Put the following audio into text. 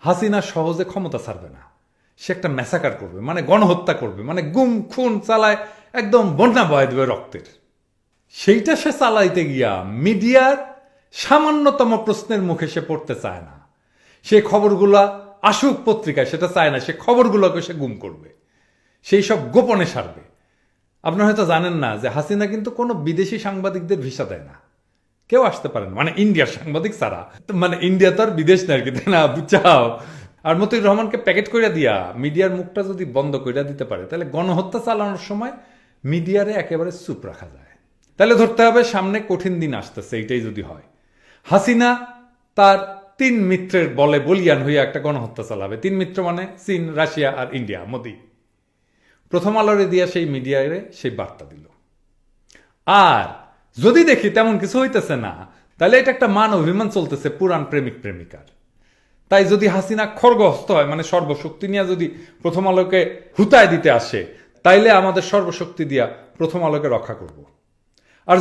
হাসিনা সহজে ক্ষমতা ছাড়বে না। সে একটা ম্যাসাকার করবে মানে গণহত্যা করবে মানে গুম, খুন, চালায়, একদম বন্যা বয় দেবে রক্তের। সেইটা সে চালাইতে গিয়া মিডিয়ার সামান্যতম প্রশ্নের মুখে সে পড়তে চায় না। সে খবরগুলা আসুক পত্রিকায়, সেটা চায় না, সে খবরগুলোকে সে গুম করবে। সেই সব গোপনে সারবে। আপনারা হয়তো জানেন না যে হাসিনা কিন্তু কোনো বিদেশি সাংবাদিকদের ভিসা দেয় না। কেউ আসতে পারে না। মানে ইন্ডিয়ার সাংবাদিক তো মানে ইন্ডিয়া তো আর বিদেশ না আর কি না? বুঝাও আর মতিউর রহমানকে প্যাকেট করে দিয়া, মিডিয়ার মুখটা যদি বন্ধ করে দিতে পারে, তাহলে গণহত্যা চালানোর সময় মিডিয়ারে একেবারে চুপ রাখা যায়। তাহলে ধরতে হবে সামনে কঠিন দিন আসতেছে, এইটাই যদি হয়। হাসিনা তার তিন মিত্রের বলে বলিয়ান হইয়া একটা গণহত্যা চালাবে। তিন মিত্র মানে চীন, রাশিয়া আর ইন্ডিয়া, মোদি। প্রথম আলোরে দিয়া সেই মিডিয়ারে সেই বার্তা দিল। আর যদি দেখি তেমন কিছু হইতেছে না, তাহলে এটা একটা মান অভিমান চলতেছে, পুরাণ প্রেমিক প্রেমিকার। তাই যদি হাসিনা খর্গহস্ত হয় মানে সর্বশক্তি নিয়ে যদি প্রথম আলোকে হুতায় দিতে আসে, তাইলে আমাদের সর্বশক্তি দিয়া প্রথম আলোকে রক্ষা করব।